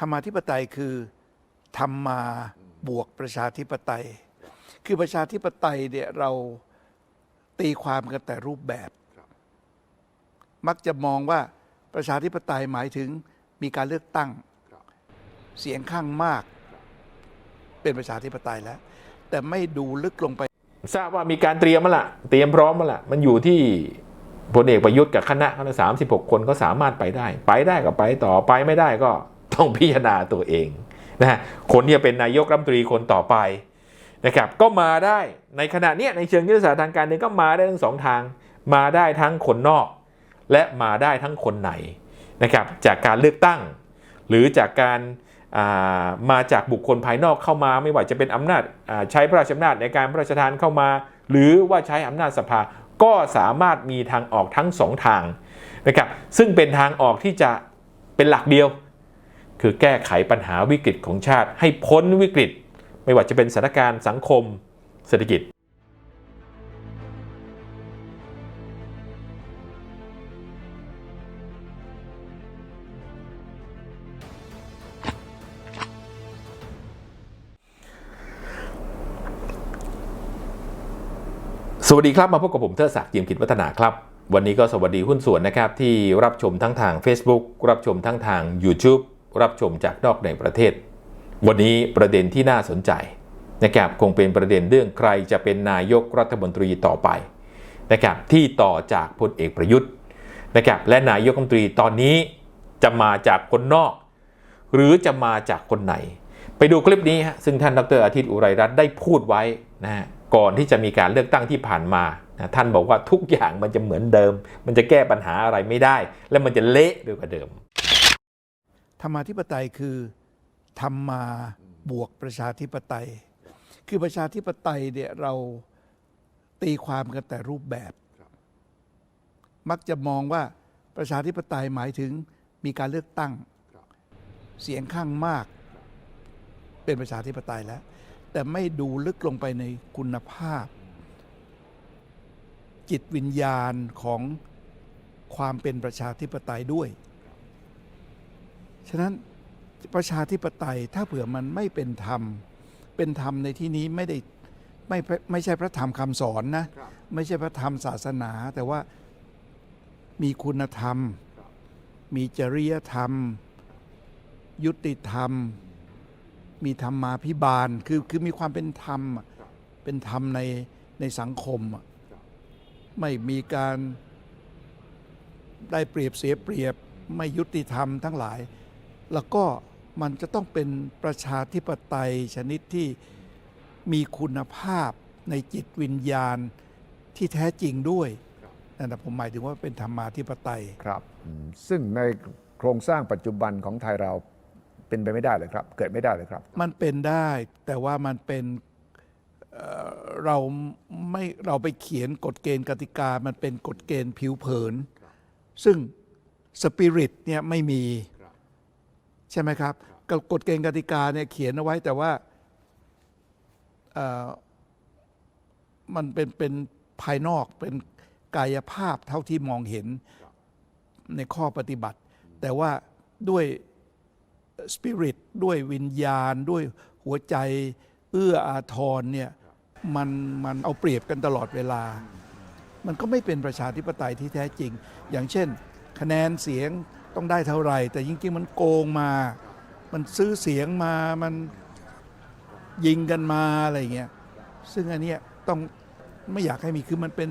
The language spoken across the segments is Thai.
ธรรมาธิปไตยคือธรรมมาบวกประชาธิปไตย คือประชาธิปไตยเนี่ยเราตีความกันแต่รูปแบบ มักจะมองว่าประชาธิปไตยหมายถึงมีการเลือกตั้ง เสียงข้างมาก เป็นประชาธิปไตยแล้ว แต่ไม่ดูลึกลงไป ทราบว่ามีการเตรียมมาละเตรียมพร้อมมาละมันอยู่ที่พลเอกประยุทธ์กับคณะเขาสามสิบหกคนก็สามารถไปได้ ไปได้ก็ไปต่อไปไม่ได้ก็ ต้องพิจารณาตัวเองนะคนที่จะเป็นนายกรัฐมนตรีคนต่อไปนะครับก็มาได้ในขณะนี้ในเชิงยุทธศาสตร์ทางการเมืองก็มาได้ทั้งสองทาง มาได้ทั้งคนนอก และมาได้ทั้งคนในนะครับจากการเลือกตั้ง หรือจากการามาจากบุคคลภายนอกเข้ามาไม่ว่าจะเป็นอำนาจาใช้พระราชอำนาจในการพระราชทานเข้ามา หรือว่าใช้อำนาจสภาก็สามารถมีทางออกทั้งสองทางนะครับซึ่งเป็นทางออกที่จะเป็นหลักเดียว คือแก้ไขปัญหาวิกฤตของชาติให้พ้นวิกฤต ไม่ว่าจะเป็นสถานการณ์สังคมเศรษฐกิจสวัสดีครับ มาพบกับผมเทิดศักดิ์เจียมกิจวัฒนาครับ วันนี้ก็สวัสดีหุ้นส่วนนะครับ ที่รับชมทั้งทาง Facebook รับชมทั้งทาง YouTube รับชมจากนอกในประเทศ วันนี้ประเด็นที่น่าสนใจนะครับคงเป็นประเด็นเรื่องใครจะเป็นนายกรัฐมนตรีต่อไปนะครับที่ต่อจากพลเอกประยุทธ์นะครับและนายกรัฐมนตรีตอนนี้จะมาจากคนนอก หรือจะมาจากคนไหน ไปดูคลิปนี้ฮะซึ่งท่านดรอาทิตย์อุไรรัตน์ได้พูดไว้นะฮะก่อนที่จะมีการเลือกตั้งที่ผ่านมานะท่านบอกว่าทุกอย่างมันจะเหมือนเดิม มันจะแก้ปัญหาอะไรไม่ได้ และมันจะเละด้วยกว่าเดิม ธรรมาธิปไตยคือธรรมมาบวกประชาธิปไตย คือประชาธิปไตยเนี่ยเราตีความกันแต่รูปแบบ มักจะมองว่าประชาธิปไตยหมายถึงมีการเลือกตั้ง เสียงข้างมาก เป็นประชาธิปไตยแล้ว แต่ไม่ดูลึกลงไปในคุณภาพ จิตวิญญาณของความเป็นประชาธิปไตยด้วย ฉะนั้นประชาธิปไตยถ้าเผื่อมันไม่เป็นธรรม เป็นธรรมในที่นี้ไม่ได้ไม่ไม่ใช่พระธรรมคำสอนนะ ไม่ใช่พระธรรมศาสนา แต่ว่ามีคุณธรรม มีจริยธรรม ยุติธรรม มีธรรมาภิบาล คือคือมีความเป็นธรรมอะเป็นธรรมในในสังคมอะไม่มีการได้เปรียบเสียเปรียบไม่ยุติธรรมทั้งหลาย แล้วก็มันจะต้องเป็นประชาธิปไตยชนิดที่มีคุณภาพในจิตวิญญาณที่แท้จริงด้วยนั่นนะผมหมายถึงว่าเป็นธรรมาธิปไตยครับอืมซึ่งในโครงสร้างปัจจุบันของไทยเราเป็นไปไม่ได้เลยครับ เกิดไม่ได้เลยครับ มันเป็นได้แต่ว่ามันเป็นเอ่อเราไม่เราไปเขียนกฎเกณฑ์กติกา มันเป็นกฎเกณฑ์ผิวเผิน ซึ่งสปิริตเนี่ยไม่มี ใช่ไหมครับกับกฎเกณฑ์กติกาเนี่ยเขียนเอาไว้แต่ว่ามันเป็นเป็นภายนอกเป็นกายภาพเท่าที่มองเห็นในข้อปฏิบัติ แต่ว่าด้วยสปิริตด้วยวิญญาณ ด้วยหัวใจเอื้ออาทรเนี่ยมันมันเอาเปรียบกันตลอดเวลา มันก็ไม่เป็นประชาธิปไตยที่แท้จริง อย่างเช่น คะแนนเสียง ต้องได้เท่าไหร่ แต่จริงๆมันโกงมา มันซื้อเสียงมามันยิงกันมาอะไรเงี้ยซึ่งอันเนี้ยต้องไม่อยากให้มีคือมันเป็น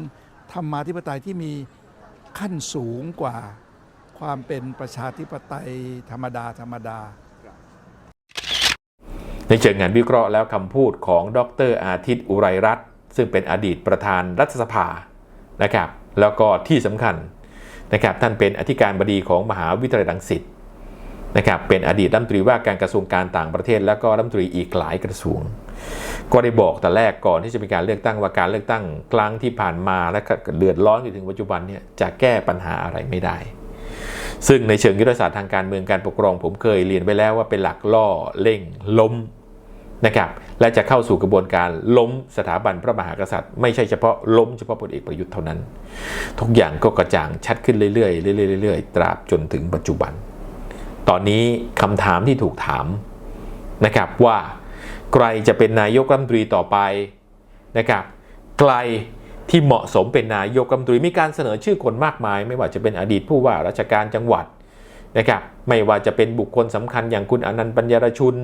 ธรรมาธิปไตยที่มีขั้นสูงกว่าความเป็นประชาธิปไตยธรรมดาธรรมดาในเชิงงานวิเคราะห์แล้วคำพูดของดรอาทิตย์อุไรรัตน์ซึ่งเป็นอดีตประธานรัฐสภานะครับ แล้วก็ที่สำคัญ นะครับท่านเป็นอธิการบดีของมหาวิทยาลัยรังสิตนะครับเป็นอดีตรัฐมนตรีว่าการกระทรวงการต่างประเทศ แล้วก็รัฐมนตรีอีกหลายกระทรวง ก็ได้บอกแต่แรกก่อนที่จะมีการเลือกตั้งว่าการเลือกตั้งครั้งที่ผ่านมาและเดือดร้อนจนถึงปัจจุบันเนี่ยจะแก้ปัญหาอะไรไม่ได้ ซึ่งในเชิงยุทธศาสตร์ทางการเมืองการปกครอง ผมเคยเรียนไปแล้วว่าเป็นหลักล่อเร่งล้ม นะครับและจะเข้าสู่กระบวนการล้มสถาบันพระมหากษัตริย์ ไม่ใช่เฉพาะล้มเฉพาะพลเอกประยุทธ์เท่านั้น ทุกอย่างก็กระจ่างชัดขึ้นเรื่อยๆเรื่อยๆเรื่อยๆตราบจนถึงปัจจุบัน ตอนนี้คำถามที่ถูกถามนะครับว่าใครจะเป็นนายกรัฐมนตรีต่อไปนะครับใครที่เหมาะสมเป็นนายกรัฐมนตรีมีการเสนอชื่อคนมากมาย ไม่ว่าจะเป็นอดีตผู้ว่าราชการจังหวัดนะครับไม่ว่าจะเป็นบุคคลสำคัญอย่างคุณอนันต์ปัญญารชุน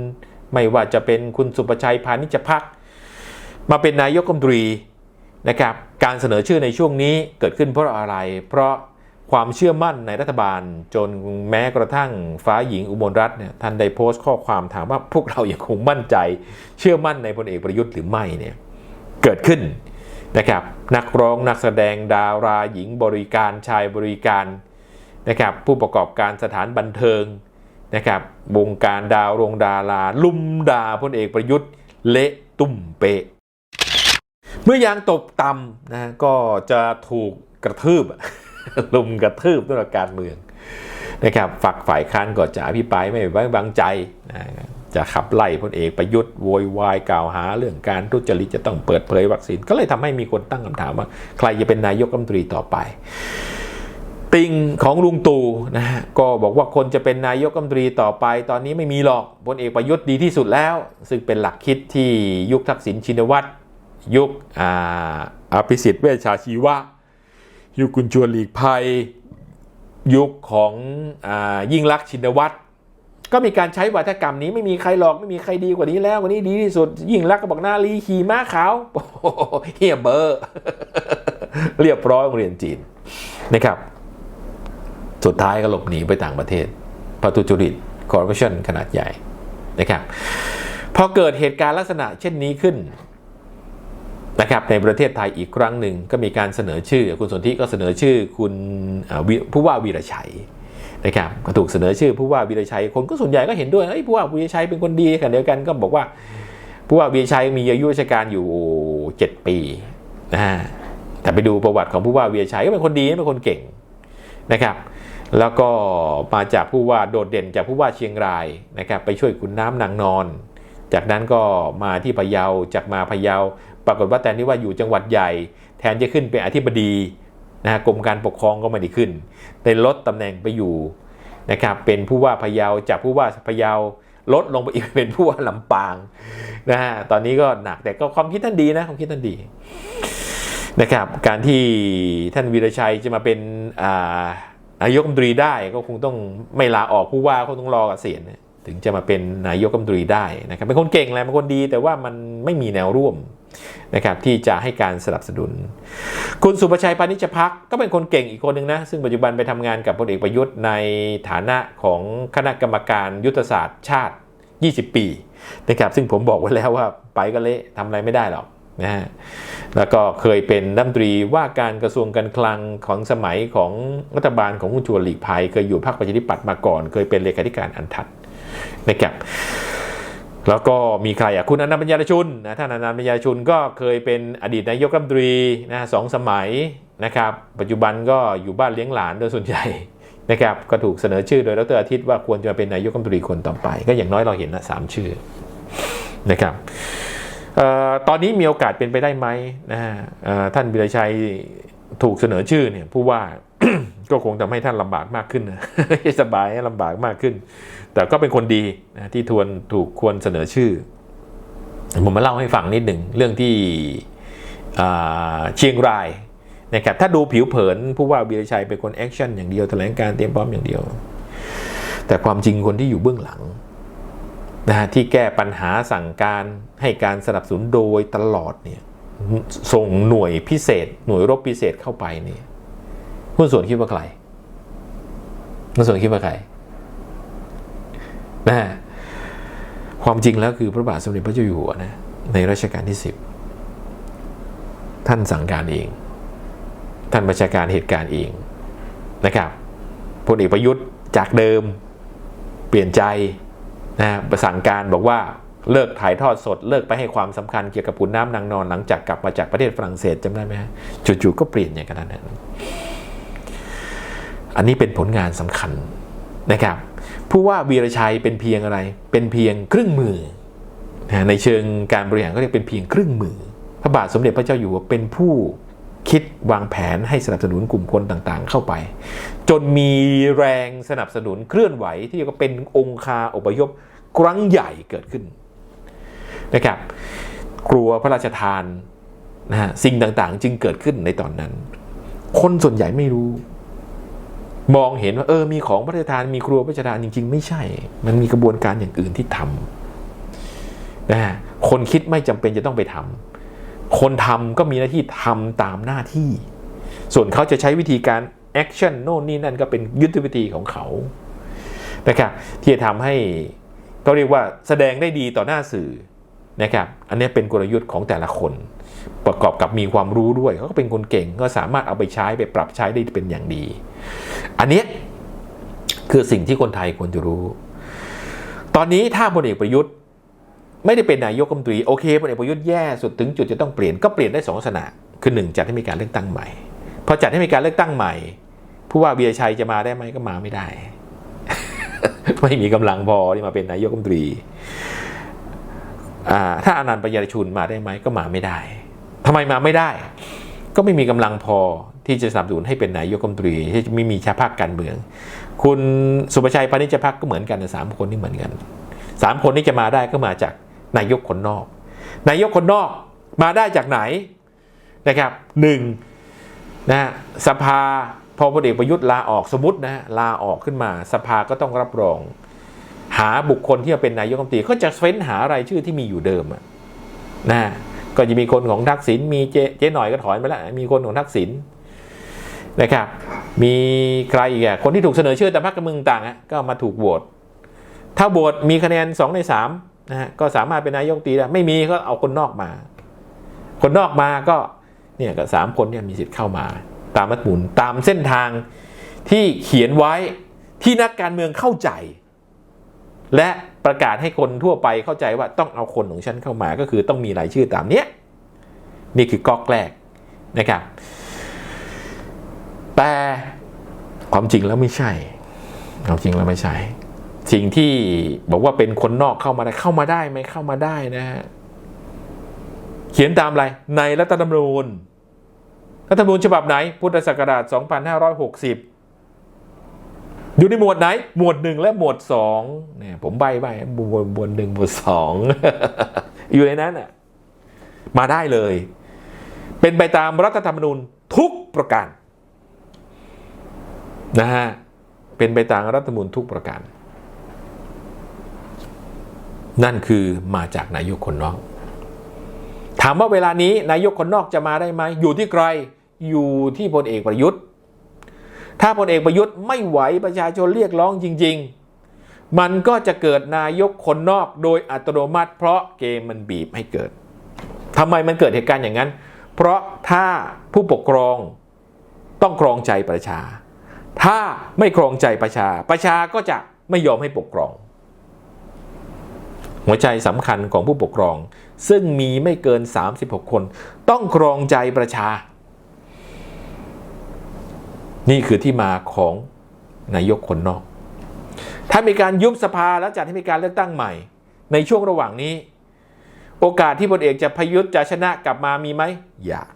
ไม่ว่าจะเป็นคุณสุประชัยพานิชพักมาเป็นนายกรัฐมนตรีนะครับการเสนอชื่อในช่วงนี้เกิดขึ้นเพราะอะไร เพราะความเชื่อมั่นในรัฐบาล จนแม้กระทั่งฟ้าหญิงอุบลรัตน์เนี่ยท่านได้โพสต์ข้อความถามว่าพวกเรายังคงมั่นใจ เชื่อมั่นในพลเอกประยุทธ์หรือไม่เนี่ยเกิดขึ้นนะครับนักร้องนักแสดงดาราหญิงบริการชายบริการนะครับผู้ประกอบการสถานบันเทิง นะครับวงการดาวโรงดาราลุมด่าพลเอกประยุทธ์เละตุ่มเปะ เมื่อยางตกต่ำนะก็จะถูกกระทืบลุมกระทืบด้วยการเมืองนะครับฝักฝ่ายค้านก็จะอภิปรายไม่ไว้วางใจนะจะขับไล่พลเอกประยุทธ์โวยวายกล่าวหาเรื่องการทุจริตจะต้องเปิดเผยวัคซีน ก็เลยทำให้มีคนตั้งคำถามว่า ใครจะเป็นนายกรัฐมนตรีต่อไป ติงของลุงตู่นะฮะก็บอกว่าคนจะเป็นนายกรัฐมนตรีต่อไป ตอนนี้ไม่มีหรอกพลเอกประยุทธ์ดีที่สุดแล้ว ซึ่งเป็นหลักคิดที่ยุคทักษิณชินวัตรยุคอาภิสิทธิ์เวชชาชีวะ ยุคคุณชวนหลีกภัย ยุคของอยิ่งรักชินวัตรก็มีการใช้วัฒกรรมนี้ไม่มีใครหรอกไม่มีใครดีกว่านี้แล้ววันนี้ดีที่สุด ยิ่งรักก็บอกหน้าลีขี่ม้าขาวเฮียเบอร์ เรียบร้อยโรงเรียนจีนนะครับ สุดท้ายก็หลบหนีไปต่างประเทศเพราะทุจริตคอร์รัปชันขนาดใหญ่นะครับพอเกิดเหตุการณ์ลักษณะเช่นนี้ขึ้นนะครับในประเทศไทยอีกครั้งหนึ่งก็มีการเสนอชื่อ คุณสนธิก็เสนอชื่อคุณผู้ว่าวีระชัยนะครับก็ถูกเสนอชื่อผู้ว่าวีระชัยคนก็ส่วนใหญ่ก็เห็นด้วยเอ้ผู้ว่าวีระชัยเป็นคนดีกันเดียวกันก็บอกว่าผู้ว่าวีระชัยมีอายุราชการอยู่ 7 ปีนะฮะแต่ไปดูประวัติของผู้ว่าวีระชัยก็เป็นคนดีเป็นคนเก่งนะครับ แล้วก็มาจากผู้ว่าโดดเด่นจากผู้ว่าเชียงรายนะครับไปช่วยขุนน้ำนางนอน จากนั้นก็มาที่พะเยาจากมาพะเยา ปรากฏว่าแทนที่ว่าอยู่จังหวัดใหญ่ แทนจะขึ้นเป็นอธิบดีนะฮะกรมการปกครองก็ไม่ได้ขึ้นได้ลดตำแหน่งไปอยู่นะครับเป็นผู้ว่าพะเยาจากผู้ว่าพะเยาลดลงไปอีกเป็นผู้ว่าลำปางนะฮะตอนนี้ก็หนักแต่ก็ความคิดท่านดีนะความคิดท่านดีนะครับการที่ท่านวีรชัยจะมาเป็นอ่า นายกรัฐมนตรีได้ก็คงต้องไม่ลาออกผู้ว่าก็ต้องรอเกษียณถึงจะมาเป็นนายกรัฐมนตรีได้นะครับเป็นคนเก่งแหละเป็นคนดี แต่ว่ามันไม่มีแนวร่วมนะครับที่จะให้การสนับสนุน คุณสุประชัยพานิชพักก็เป็นคนเก่งอีกคนหนึ่งนะ ซึ่งปัจจุบันไปทำงานกับพลเอกประยุทธ์ในฐานะของคณะกรรมการยุทธศาสตร์ชาติ 20 ปีนะครับซึ่งผมบอกไว้แล้วว่าไปก็เละทำอะไรไม่ได้หรอก นะฮะแล้วก็เคยเป็นรัฐมนตรีว่าการกระทรวงการคลังของสมัยของรัฐบาลของคุณชวนหลีกภัย เคยอยู่พรรคประชาธิปัตย์มาก่อน เคยเป็นเลขาธิการอันทัดนะครับแล้วก็มีใครอะคุณอนันต์ปัญญาชุนนะท่านอนันต์ปัญญาชุนก็เคยเป็นอดีตนายกรัฐมนตรีนะสองสมัยนะครับ ปัจจุบันก็อยู่บ้านเลี้ยงหลานโดยส่วนใหญ่นะครับก็ถูกเสนอชื่อโดยดรอาทิตย์ว่าควรจะเป็นนายกรัฐมนตรีคนต่อไป ก็อย่างน้อยเราเห็นละสามชื่อนะครับ ตอนนี้มีโอกาสเป็นไปได้ไหมนะฮะท่านวิรชัยถูกเสนอชื่อเนี่ยผู้ว่าก็คงทำให้ท่านลำบากมากขึ้นนะสบายให้ลำบากมากขึ้น แต่ก็เป็นคนดีนะที่ทวนถูกควรเสนอชื่อ ผมมาเล่าให้ฟังนิดหนึ่งเรื่องที่เชียงรายนะครับถ้าดูผิวเผินผู้ว่าวีรชัยเป็นคนแอคชั่นอย่างเดียวแถลงการเตรียมพร้อมอย่างเดียว แต่ความจริงคนที่อยู่เบื้องหลัง นะที่แก้ปัญหาสั่งการให้การสนับสนุนโดยตลอดเนี่ยส่งหน่วยพิเศษ หน่วยรบพิเศษเข้าไปเนี่ยหุ้นส่วนคิดว่าใครหุ้นส่วนคิดว่าใครนะฮะความจริงแล้วคือพระบาทสมเด็จพระเจ้าอยู่หัวนะในรัชกาลที่ 10 ท่านสั่งการเอง ท่านบัญชาการเหตุการณ์เองนะครับพลเอกประยุทธ์จากเดิม เปลี่ยนใจ นะฮะสั่งการบอกว่าเลิกถ่ายทอดสดเลิกไปให้ความสำคัญเกี่ยวกับปุ่นน้ำนางนอนหลังจากกลับมาจากประเทศฝรั่งเศสจำได้ไหมจู่ๆก็เปลี่ยนอย่างนั้นนอันนี้เป็นผลงานสำคัญนะครับผู้ว่าวีรชัยเป็นเพียงอะไร เป็นเพียงครึ่งมือนะในเชิงการบริหารก็เรียกเป็นเพียงครึ่งมือ พระบาทสมเด็จพระเจ้าอยู่หัวเป็นผู้ คิดวางแผนให้สนับสนุนกลุ่มคนต่างๆ เข้าไป จนมีแรงสนับสนุนเคลื่อนไหวที่ก็เป็นองคาอพยพครั้งใหญ่เกิดขึ้นนะครับกลัวพระราชทานนะฮะสิ่งต่างๆ จึงเกิดขึ้นในตอนนั้น คนส่วนใหญ่ไม่รู้ มองเห็นว่าเออมีของพระราชทานมีครัวพระราชทานจริง ๆ ไม่ใช่ มันมีกระบวนการอย่างอื่นที่ทำนะฮะคนคิดไม่จำเป็นจะต้องไปทำ คนทำก็มีหน้าที่ทำตามหน้าที่ ส่วนเขาจะใช้วิธีการแอคชั่นโน่นนี่นั่นก็เป็นยุทธวิธีของเขานะครับที่จะทำให้ก็เรียกว่าแสดงได้ดีต่อหน้าสื่อนะครับอันนี้เป็นกลยุทธ์ของแต่ละคน ประกอบกับมีความรู้ด้วยเขาก็เป็นคนเก่งก็สามารถเอาไปใช้ไปปรับใช้ได้เป็นอย่างดี อันนี้คือสิ่งที่คนไทยควรจะรู้ ตอนนี้ถ้าพลเอกประยุทธ์ ไม่ได้เป็นนายกรัฐมนตรีโอเคพลเอกประยุทธ์แย่สุดถึงจุดจะต้องเปลี่ยนก็เปลี่ยนได้สองลักษณะคือหนึ่งจัดให้มีการเลือกตั้งใหม่พอจัดให้มีการเลือกตั้งใหม่ผู้ว่าเบียชัยจะมาได้ไหมก็มาไม่ได้ ไม่มีกำลังพอที่มาเป็นนายกรัฐมนตรีอ่าถ้าอนันต์ปัญญาชุนมาได้ไหมก็มาไม่ได้ทำไมมาไม่ได้ ก็ไม่มีกำลังพอที่จะสนับสนุนให้เป็นนายกรัฐมนตรีที่จะไม่มีชาติภาคการเมือง คุณสุประชัยพานิชพักก็เหมือนกันสามคนนี่เหมือนกันสามคนนี้จะมาได้ก็มาจาก นายกคนนอก นายกคนนอกมาได้จากไหนนะครับหนึ่งนะสภาพอพลเอกประยุทธ์ลาออกสมมตินะลาออกขึ้นมา สภาก็ต้องรับรอง หาบุคคลที่จะเป็นนายกรัฐมนตรีก็จะเฟ้นหารายชื่อที่มีอยู่เดิมอะนะก็จะมีคนของทักษิณมีเจเจ๊หน่อยก็ถอนไปแล้วมีคนของทักษิณนะครับมีใครอีกอะคนที่ถูกเสนอชื่อแต่พรรคการเมืองต่างก็มาถูกโหวตถ้าโหวตมีคะแนน2ใน3 นะฮะก็สามารถเป็นนายกตีได้ไม่มีก็เอาคนนอกมา คนนอกมาก็เนี่ยก็สามคนเนี่ยมีสิทธิ์เข้ามา ตามรัฐธรรมนูลตามเส้นทางที่เขียนไว้ที่นักการเมืองเข้าใจ และประกาศให้คนทั่วไปเข้าใจว่าต้องเอาคนของฉันเข้ามาก็คือต้องมีรายชื่อตามเนี้ยนี่คือก๊อกแรกนะครับ แต่ความจริงแล้วไม่ใช่ความจริงแล้วไม่ใช่ สิ่งที่บอกว่าเป็นคนนอกเข้ามาได้เข้ามาได้ไหมเข้ามาได้นะฮะเขียนตามอะไรในรัฐธรรมนูญรัฐธรรมนูญฉบับไหน พุทธศักราช 2560 อยู่ในหมวดไหน หมวดหนึ่งและหมวดสองเนี่ยผมใบใบหมวดหมวดหนึ่งหมวดสองอยู่ในนั้นอะมาได้เลย เป็นไปตามรัฐธรรมนูญทุกประการนะฮะเป็นไปตามรัฐธรรมนูญทุกประการ นั่นคือมาจากนายกคนนอก ถามว่าเวลานี้นายกคนนอกจะมาได้ไหมอยู่ที่ใครอยู่ที่พลเอกประยุทธ์ ถ้าพลเอกประยุทธ์ไม่ไหวประชาชนเรียกร้องจริง ๆ มันก็จะเกิดนายกคนนอกโดยอัตโนมัติ เพราะเกมมันบีบให้เกิดทำไมมันเกิดเหตุการณ์อย่างนั้น เพราะถ้าผู้ปกครองต้องครองใจประชา ถ้าไม่ครองใจประชา ประชาก็จะไม่ยอมให้ปกครอง หัวใจสำคัญของผู้ปกครอง ซึ่งมีไม่เกิน 36 คน ต้องครองใจประชา นี่คือที่มาของนายกคนนอก ถ้ามีการยุบสภาแล้วจัดให้มีการเลือกตั้งใหม่ ในช่วงระหว่างนี้ โอกาสที่พลเอกจะพยุทธ์จะชนะกลับมามีไหมอยาก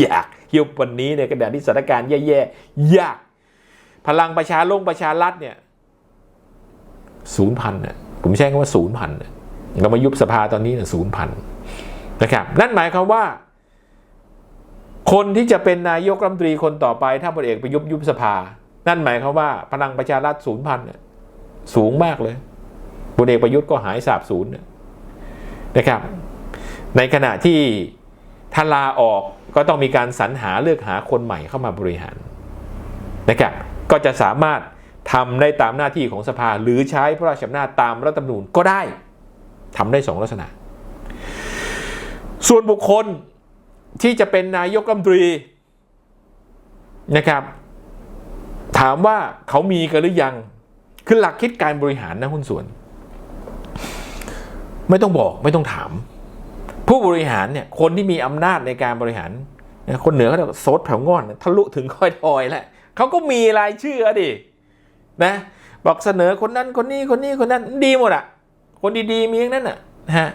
อยากยุบวันนี้ในกระดาษที่สถานการณ์แย่ๆยาก พลังประชาลงประชารัฐเนี่ยศูนย์พันเนี่ย ผมใช้คำว่าศูนย์พันเรามายุบสภาตอนนี้นี่ยศูนย์พันนะครับ นั่นหมายความว่า คนที่จะเป็นนายกรัฐมนตรีคนต่อไป ถ้าพลเอกไปยุทธ์ยุบสภา นั่นหมายความว่าพลังประชารัฐศูนย์พันสูงมากเลยพลเอกประยุทธ์ก็หายสาบศูนย์เนี่ยนะครับ ในขณะที่ถ้าลาออกก็ต้องมีการสรรหาเลือกหาคนใหม่เข้ามาบริหารนะครับ ก็จะสามารถ ทำได้ตามหน้าที่ของสภาหรือใช้พระราชอำนาจตามรัฐธรรมนูญก็ได้ทำได้สองลักษณะ ส่วนบุคคลที่จะเป็นนายกรัฐมนตรีนะครับ ถามว่าเขามีกันหรือยัง คือหลักคิดการบริหารนะหุ้นส่วน ไม่ต้องบอกไม่ต้องถาม ผู้บริหารเนี่ยคนที่มีอำนาจในการบริหาร คนเหนือเขาเรียกโซดแผ่วงอนทะลุถึงค่อยทอยแหล้วเขาก็มีรายชื่อดิ นะบอกเสนอคนนั้นคนนี้คนนี้คนนั้นดีหมดอะคนดีๆมีอย่างนั้นอะนะฮะ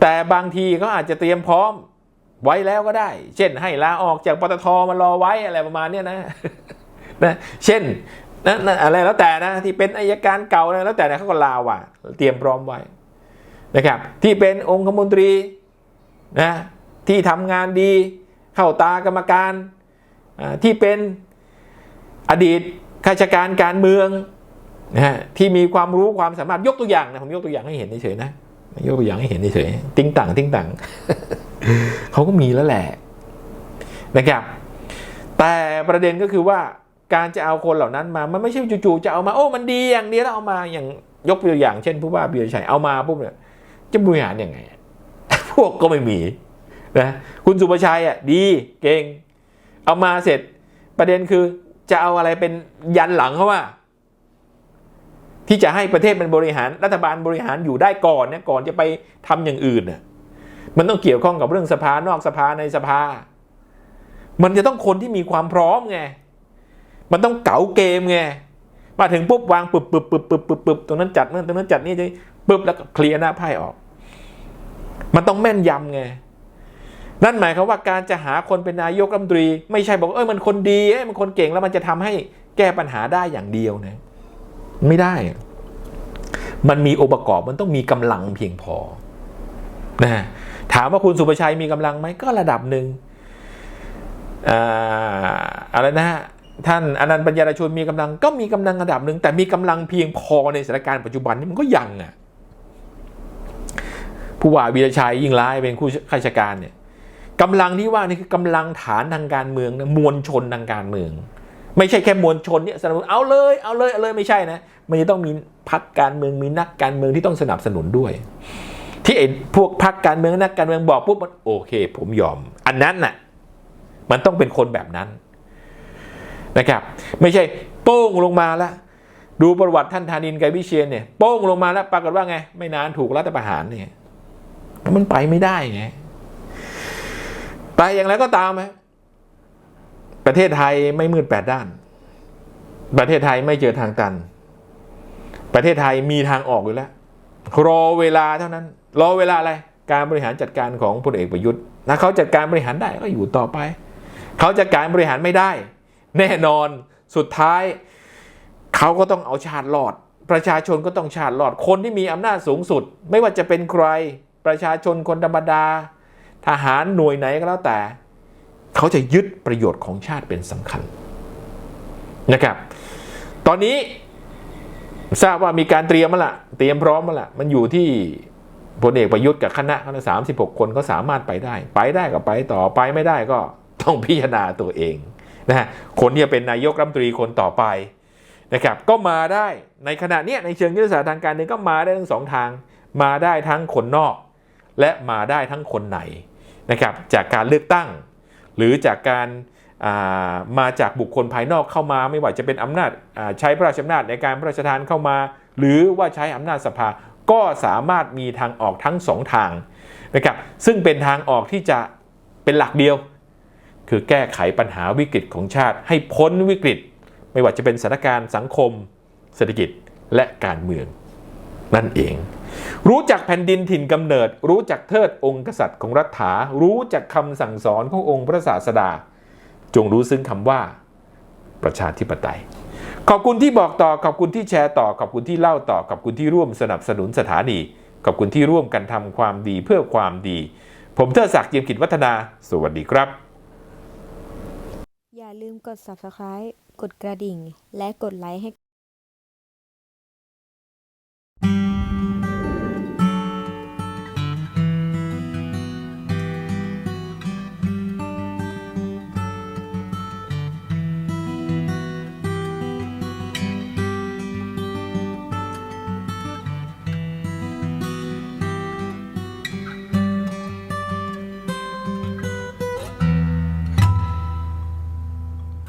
แต่บางทีเขาอาจจะเตรียมพร้อมไว้แล้วก็ได้ เช่นให้ลาออกจากปตทมารอไว้อะไรประมาณเนี้ยนะนะเช่นนะนอะไรแล้วแต่นะที่เป็นอายการเก่านะแล้วแต่นะเขาก็ลาว่ะเตรียมพร้อมไว้นะครับ ที่เป็นองคมนตรีนะที่ทำงานดีเข้าตากรรมการที่เป็นอดีต ข้าราชการการเมืองนะฮะที่มีความรู้ความสามารถยกตัวอย่างนะผมยกตัวอย่างให้เห็นเฉยๆนะยกตัวอย่างให้เห็นเฉยๆติ้งต่างติ้งต่างเขาก็มีแล้วแหละนะครับ แต่ประเด็นก็คือว่าการจะเอาคนเหล่านั้นมา มันไม่ใช่จู่ๆจะเอามาโอ้ มันดีอย่างเดียวแล้วเอามาอย่างยกตัวอย่าง เช่นผู้ว่าเบียร์ชัยเอามาปุ๊บเนี่ยจะบริหารยังไง พวกก็ไม่มีนะคุณสุประชัยอะดีเก่ง เอามาเสร็จประเด็นคือ จะเอาอะไรเป็นยันหลังเขาว่า ที่จะให้ประเทศมันบริหารรัฐบาลบริหารอยู่ได้ก่อนเนี่ยก่อนจะไปทำอย่างอื่นน่ะมันต้องเกี่ยวข้องกับเรื่องสภานอกสภาในสภา มันจะต้องคนที่มีความพร้อมไงมันต้องเก๋าเกมไงมาถึงปุ๊บวางปึบปึบปึบปึบปึบปึบตรงนั้นจัดนั่นตรงนั้นจัดนี่ปึ๊บแล้วก็เคลียร์หน้าไพ่ออก มันต้องแม่นยำไง นั่นหมายความว่าการจะหาคนเป็นนายกรัฐมนตรี ไม่ใช่บอกเอ้ยมันคนดีเอ้ยมันคนเก่งแล้วมันจะทำให้แก้ปัญหาได้อย่างเดียวนะไม่ได้ มันมีองค์ประกอบมันต้องมีกำลังเพียงพอนะถามว่าคุณสุประชัยมีกำลังไหมก็ระดับหนึ่งอะไรนะฮะท่านอนันต์ปัญญาชนมีกำลังก็มีกำลังระดับหนึ่งแต่มีกำลังเพียงพอในสถานการณ์ปัจจุบันนี้มันก็ยังอะผู้ว่าวีรชัยยิ่งร้ายเป็นผู้ข้าราชการเนี่ย กำลังที่ว่านี่คือกำลังฐานทางการเมืองนะมวลชนทางการเมือง ไม่ใช่แค่มวลชนเนี่ยสนับสนุนเอาเลยเอาเลยเอาเลยไม่ใช่นะมันจะต้องมีพักการเมืองมีนักการเมืองที่ต้องสนับสนุนด้วย ที่ไอ้พวกพักการเมืองนักการเมืองบอกปุ๊บมันโอเค ผมยอม อันนั้นน่ะมันต้องเป็นคนแบบนั้นนะครับ ไม่ใช่โป้งลงมาแล้วดูประวัติท่านธานินไกรวิเชียนเนี่ยโป้งลงมาแล้วปรากฏว่าไง ไม่นานถูกรัฐประหารเนี่ยมันไปไม่ได้ไง ไปอย่างไรก็ตามไหมประเทศไทยไม่มืดแปดด้าน ประเทศไทยไม่เจอทางตัน ประเทศไทยมีทางออกอยู่แล้ว รอเวลาเท่านั้น รอเวลาอะไร การบริหารจัดการของพลเอกประยุทธ์ถ้าเขาจัดการบริหารได้ก็อยู่ต่อไป เขาจัดการบริหารไม่ได้ แน่นอนสุดท้ายเขาก็ต้องเอาชาติรอด ประชาชนก็ต้องชาติรอด คนที่มีอำนาจสูงสุด ไม่ว่าจะเป็นใคร ประชาชนคนธรรมดา ทหารหน่วยไหนก็แล้วแต่ เขาจะยึดประโยชน์ของชาติเป็นสำคัญนะครับ ตอนนี้ทราบว่ามีการเตรียมมาละเตรียมพร้อมมาละมันอยู่ที่พลเอกประยุทธ์กับคณะเขาสามสิบหกคนก็สามารถไปได้ ไปได้ก็ไปต่อไปไม่ได้ก็ต้องพิจารณาตัวเองนะคนที่จะเป็นนายกรัฐมนตรีคนต่อไปนะครับ ก็มาได้ในขณะนี้ในเชิงยุทธศาสตร์ทางการเมืองก็มาได้ทั้งสองทาง มาได้ทั้งคนนอก และมาได้ทั้งคนใน นะครับจากการเลือกตั้ง หรือจากการามาจากบุคคลภายนอกเข้ามาไม่ว่าจะเป็นอำนาจาใช้พระราชอำนาจในการพระราชทานเข้ามา หรือว่าใช้อำนาจสภาก็สามารถมีทางออกทั้งสองทางนะครับซึ่งเป็นทางออกที่จะเป็นหลักเดียว คือแก้ไขปัญหาวิกฤตของชาติ ให้พ้นวิกฤต ไม่ว่าจะเป็นสถานการณ์สังคม เศรษฐกิจและการเมืองนั่นเอง รู้จักแผ่นดินถิ่นกำเนิด รู้จักเทิดองค์กษัตริย์ของรัฐา รู้จักคำสั่งสอนขององค์พระศาสดา จงรู้ซึ้งคำว่าประชาธิปไตย ขอบคุณที่บอกต่อ ขอบคุณที่แชร์ต่อ ขอบคุณที่เล่าต่อ ขอบคุณที่ร่วมสนับสนุนสถานี ขอบคุณที่ร่วมกันทำความดีเพื่อความดี ผมเทิดศักดิ์เจียมกิจวัฒนา สวัสดีครับ อย่าลืมกด subscribe กดกระดิ่ง และกดไลค์ให้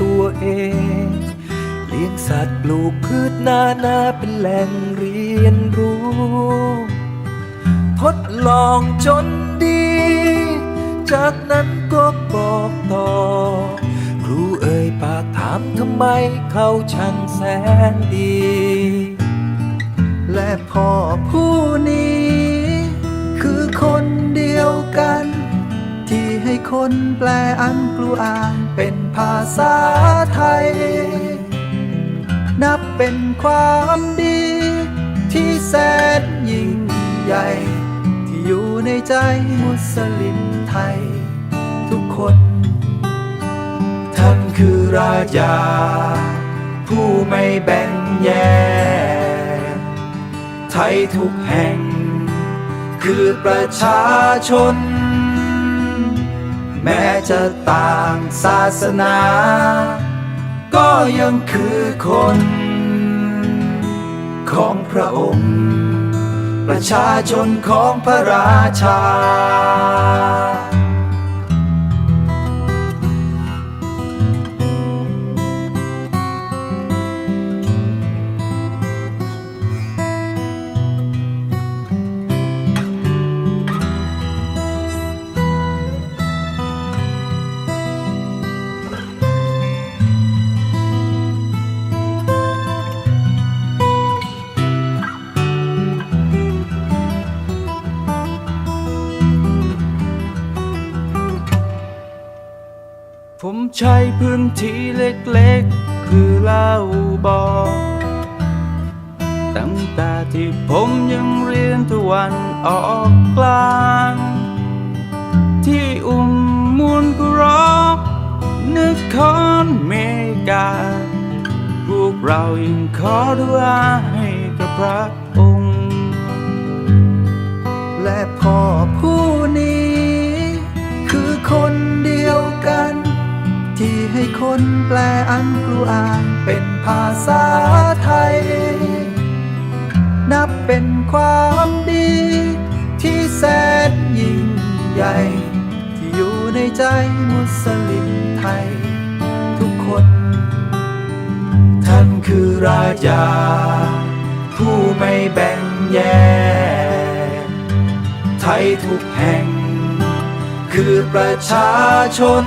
ตัวเอง เลี้ยงสัตว์ปลูกพืชนานาเป็นแหล่งเรียนรู้ ทดลองจนดี จากนั้นก็บอกต่อ ครูเอ่ยปากถามทำไมเขาช่างแสนดี และพ่อผู้นี้ คือคนเดียวกัน ที่ให้คนแปลอันกลัวอ่านาษาไทย นับเป็นความดี ที่แสนยิ่งใหญ่ ที่อยู่ในใจมุสลิมไทย ทุกคน ท่านคือราชา ผู้ไม่แบ่งแยกไทยทุกแห่ง คือประชาชน แม้จะต่างศาสนา ก็ยังคือคน ของพระองค์ ประชาชนของพระราชา ผมใช้พื้นที่เล็กๆ คือเล่าบอกตั้งแต่ที่ผมยังเรียนตะวันออกกลาง ที่อุ้มมูลกรอกนครเมกา พวกเรายังขอดุอาให้กับพระองค์ และพ่อผู้นี้ คือคนเดียวกัน ที่ให้คนแปลอันกลูอานเป็นภาษาไทย นับเป็นความดี ที่แสนยิ่งใหญ่ ที่อยู่ในใจมุสลิมไทย ทุกคน ท่านคือราชา ผู้ไม่แบ่งแยกไทยทุกแห่ง คือประชาชน